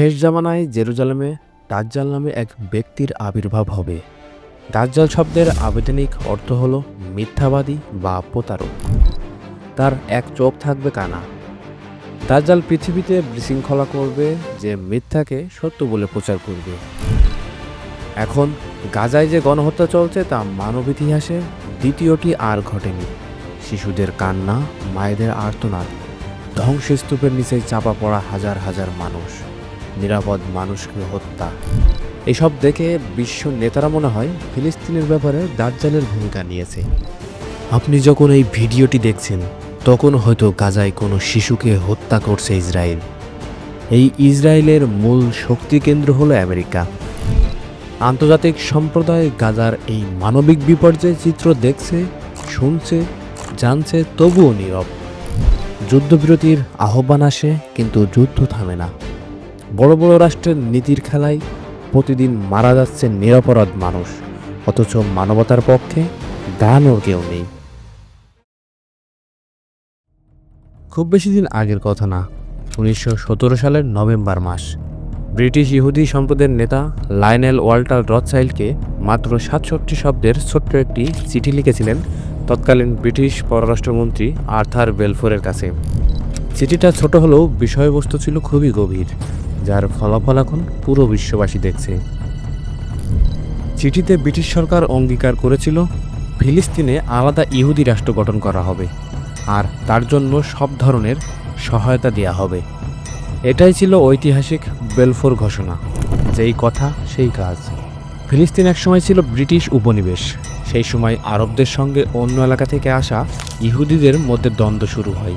শেষ জামানায় জেরুজালেমে দাজ্জাল নামে এক ব্যক্তির আবির্ভাব হবে। দাজ্জাল শব্দের আবেদনিক অর্থ হল মিথ্যাবাদী বা প্রতারক। তার এক চোখ থাকবে কানা। দাজ্জাল পৃথিবীতে বিশৃঙ্খলা করবে, যে মিথ্যাকে সত্য বলে প্রচার করবে। এখন গাজায় যে গণহত্যা চলছে, তা মানব ইতিহাসে দ্বিতীয়টি আর ঘটেনি। শিশুদের কান্না, মায়েদের আর্তনাদ, ধ্বংসস্তূপের নিচে চাপা পড়া হাজার হাজার মানুষ। নিরাপদ মানুষকে হত্যা। এসব দেখে বিশ্ব নেতারা মনে হয় ফিলিস্তিনের ব্যাপারে দাজ্জালের ভূমিকা নিয়েছে। আপনি যখন এই ভিডিওটি দেখছেন, তখন হয়তো গাজায় কোনো শিশুকে হত্যা করছে ইসরায়েল। এই ইসরায়েলের মূল শক্তি কেন্দ্র হলো আমেরিকা। আন্তর্জাতিক সম্প্রদায় গাজার এই মানবিক বিপর্যয় চিত্র দেখছে, শুনছে, জানছে, তবুও নীরব। যুদ্ধবিরতির আহ্বান আসে, কিন্তু যুদ্ধ থামে না। বড় বড় রাষ্ট্রের নীতির খেলায় প্রতিদিন মারা যাচ্ছে নিরপরাধ মানুষ, অথচ মানবতার পক্ষে দানও কেউ নেই। খুব বেশি দিন আগের কথা না, উনিশশো সতেরো সালের নভেম্বর মাস। ব্রিটিশ ইহুদি সম্প্রদায়ের নেতা লাইনেল ওয়াল্টার রথসাইলকে মাত্র সাতষট্টি শব্দের ছোট্ট একটি চিঠি লিখেছিলেন তৎকালীন ব্রিটিশ পররাষ্ট্রমন্ত্রী আর্থার বেলফোরের কাছে। চিঠিটা ছোট হলেও বিষয়বস্তু ছিল খুবই গভীর। যার ফলাফল এখন পুরো বিশ্ববাসী দেখছে। চিঠিতে ব্রিটিশ সরকার অঙ্গীকার করেছিল, ফিলিস্তিনে আলাদা ইহুদি রাষ্ট্র গঠন করা হবে, আর তার জন্য সব ধরনের সহায়তা দেওয়া হবে। এটাই ছিল ঐতিহাসিক বেলফোর ঘোষণা। যেই কথা, সেই কাজ। ফিলিস্তিন একসময় ছিল ব্রিটিশ উপনিবেশ। সেই সময় আরবদের সঙ্গে অন্য এলাকা থেকে আসা ইহুদিদের মধ্যে দ্বন্দ্ব শুরু হয়।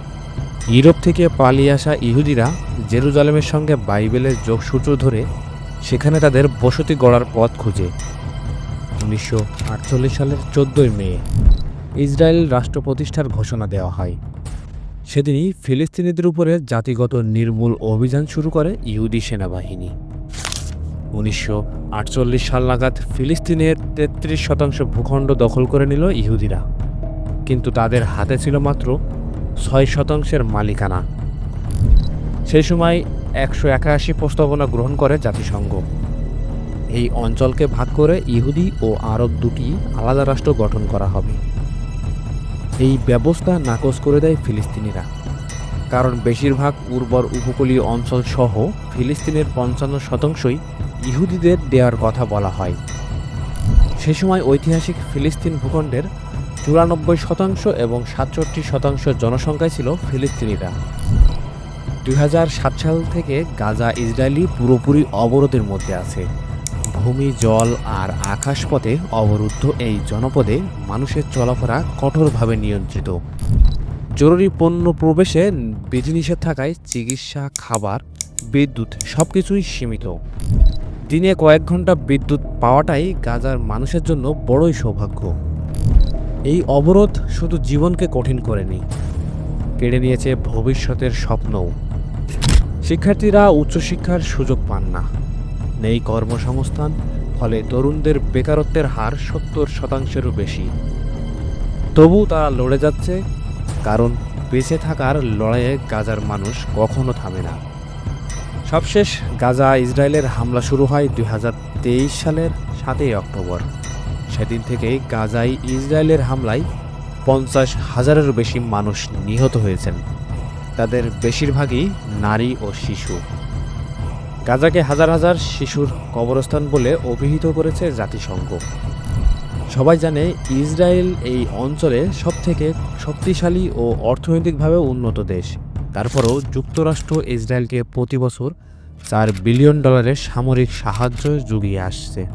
ইউরোপ থেকে পালিয়ে আসা ইহুদিরা জেরুজালেমের সঙ্গে বাইবেলের যোগসূত্র ধরে সেখানে তাদের বসতি গড়ার পথ খুঁজে। উনিশশো আটচল্লিশ সালের চোদ্দোই মে ইসরায়েল রাষ্ট্র প্রতিষ্ঠার ঘোষণা দেওয়া হয়। সেদিনই ফিলিস্তিনিদের উপরে জাতিগত নির্মূল অভিযান শুরু করে ইহুদি সেনাবাহিনী। উনিশশো আটচল্লিশ সাল নাগাদ ফিলিস্তিনের তেত্রিশ শতাংশ ভূখণ্ড দখল করে নিল ইহুদিরা। কিন্তু তাদের হাতে ছিল মাত্র ছয় শতাংশের মালিকানা। সেই সময় একশো একাশি প্রস্তাবনা গ্রহণ করে জাতিসংঘ। এই অঞ্চলকে ভাগ করে ইহুদি ও আরব দুটি আলাদা রাষ্ট্র গঠন করা হবে। এই ব্যবস্থা নাকচ করে দেয় ফিলিস্তিনিরা। কারণ বেশিরভাগ উর্বর উপকূলীয় অঞ্চল সহ ফিলিস্তিনের পঞ্চান্ন শতাংশই ইহুদিদের দেওয়ার কথা বলা হয়। সে সময় ঐতিহাসিক ফিলিস্তিন ভূখণ্ডের চুরানব্বই শতাংশ এবং সাতষট্টি শতাংশ জনসংখ্যায় ছিল ফিলিস্তিনিরা। দুই হাজার সাত সাল থেকে গাজা ইসরায়েলি পুরোপুরি অবরোধের মধ্যে আছে। ভূমি, জল আর আকাশপথে অবরুদ্ধ এই জনপদে মানুষের চলাফেরা কঠোরভাবে নিয়ন্ত্রিত। জরুরি পণ্য প্রবেশে বিধিনিষেধ থাকায় চিকিৎসা, খাবার, বিদ্যুৎ সব কিছুই সীমিত। দিনে কয়েক ঘণ্টা বিদ্যুৎ পাওয়াটাই গাজার মানুষের জন্য বড়ই সৌভাগ্য। এই অবরোধ শুধু জীবনকে কঠিন করেনি, কেড়ে নিয়েছে ভবিষ্যতের স্বপ্নও। শিক্ষার্থীরা উচ্চশিক্ষার সুযোগ পান না। নেই কর্মসংস্থান, ফলে তরুণদের বেকারত্বের হার সত্তর শতাংশেরও বেশি। তবু তারা লড়ে যাচ্ছে, কারণ বেঁচে থাকার লড়াইয়ে গাজার মানুষ কখনো থামে না। সবশেষ গাজা ইসরায়েলের হামলা শুরু হয় দুই হাজার তেইশ সালের সাতই অক্টোবর। সেদিন থেকেই গাজায় ইসরায়েলের হামলায় পঞ্চাশ হাজারেরও বেশি মানুষ নিহত হয়েছেন। তাদের বেশিরভাগই নারী ও শিশু। গাজাকে হাজার হাজার শিশুর কবরস্থান বলে অভিহিত করেছে জাতিসংঘ। সবাই জানে ইসরায়েল এই অঞ্চলে সবথেকে শক্তিশালী ও অর্থনৈতিকভাবে উন্নত দেশ। তারপরও যুক্তরাষ্ট্র ইসরায়েলকে প্রতি বছর চার বিলিয়ন ডলারের সামরিক সাহায্য জুগিয়ে আসছে।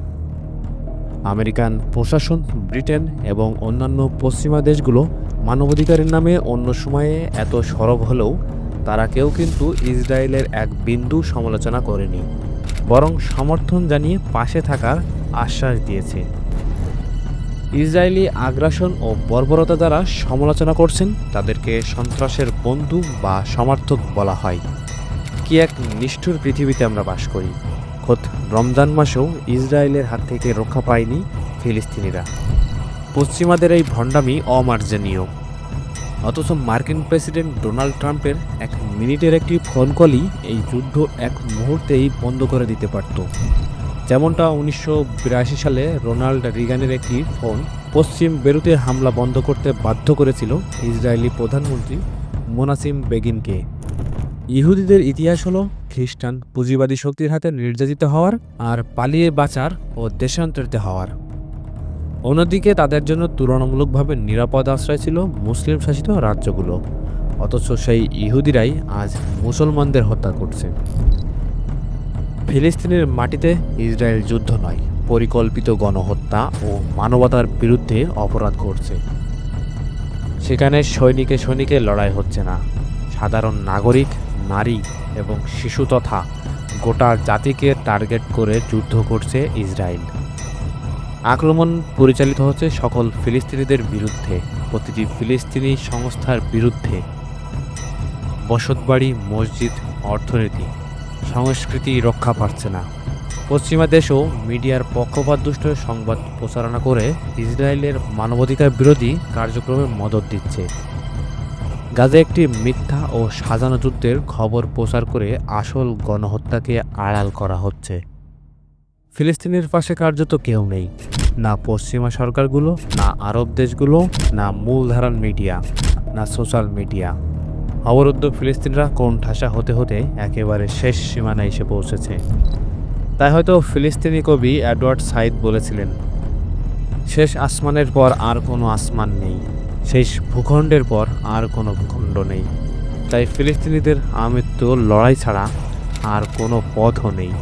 আমেরিকান প্রশাসন, ব্রিটেন এবং অন্যান্য পশ্চিমা দেশগুলো মানবাধিকারের নামে অন্য সময়ে এত সরব হলেও তারা কেউ কিন্তু ইসরায়েলের এক বিন্দু সমালোচনা করেনি, বরং সমর্থন জানিয়ে পাশে থাকার আশ্বাস দিয়েছে। ইসরায়েলি আগ্রাসন ও বর্বরতা দ্বারা সমালোচনা করছেন তাদেরকে সন্ত্রাসের বন্ধু বা সমর্থক বলা হয়। কি এক নিষ্ঠুর পৃথিবীতে আমরা বাস করি। খোদ রমজান মাসেও ইসরায়েলের হাত থেকে রক্ষা পায়নি ফিলিস্তিনিরা। পশ্চিমাদের এই ভণ্ডামি অমার্জনীয়। অথচ মার্কিন প্রেসিডেন্ট ডোনাল্ড ট্রাম্পের এক মিনিটের একটি ফোন কলই এই যুদ্ধ এক মুহূর্তেই বন্ধ করে দিতে পারত। যেমনটা উনিশশো বিরাশি সালে রোনাল্ড রিগানের একটি ফোন পশ্চিম বেরুতে হামলা বন্ধ করতে বাধ্য করেছিল ইসরায়েলি প্রধানমন্ত্রী মোনাসিম বেগিনকে। ইহুদিদের ইতিহাস হলো খ্রিস্টান পুঁজিবাদী শক্তির হাতে নির্যাতিত হওয়ার আর পালিয়ে বাঁচার ও দেশান্তরিত হওয়ার। অন্যদিকে তাদের জন্য তুলনামূলকভাবে নিরাপদ আশ্রয় ছিল মুসলিম শাসিত রাজ্যগুলো, অথচ সেই ইহুদিরাই আজ মুসলমানদের হত্যা করছে। ফিলিস্তিনের মাটিতে ইসরায়েল যুদ্ধ নয়, পরিকল্পিত গণহত্যা ও মানবতার বিরুদ্ধে অপরাধ করছে। সেখানে সৈনিকে সৈনিকে লড়াই হচ্ছে না। সাধারণ নাগরিক, নারী এবং শিশু তথা গোটা জাতিকে টার্গেট করে যুদ্ধ করছে ইসরায়েল। আক্রমণ পরিচালিত হচ্ছে সকল ফিলিস্তিনিদের বিরুদ্ধে, প্রতিটি ফিলিস্তিনি সংস্থার বিরুদ্ধে। বসতবাড়ি, মসজিদ, অর্থনীতি, সংস্কৃতি রক্ষা পাচ্ছে না। পশ্চিমা দেশও মিডিয়ার পক্ষপাতদুষ্ট সংবাদ প্রচারণা করে ইসরায়েলের মানবাধিকার বিরোধী কার্যক্রমে মদত দিচ্ছে। গাজা একটি মিথ্যা ও সাজানো যুদ্ধের খবর প্রচার করে আসল গণহত্যাকে আড়াল করা হচ্ছে। ফিলিস্তিনের পাশে কার্যত কেউ নেই। না পশ্চিমা সরকারগুলো, না আরব দেশগুলো, না মূলধারার মিডিয়া, না সোশ্যাল মিডিয়া। অবরুদ্ধ ফিলিস্তিনরা কোন ঠাসা হতে হতে একেবারে শেষ সীমানায় এসে পৌঁছেছে। তাই হয়তো ফিলিস্তিনি কবি অ্যাডওয়ার্ড সাইদ বলেছিলেন, শেষ আসমানের পর আর কোনো আসমান নেই। শেষ ভূখণ্ডের পর আর কোনো ভূখণ্ড নেই। তাই ফিলিস্তিনিদের আমৃত্যু লড়াই ছাড়া আর কোনো পথও নেই।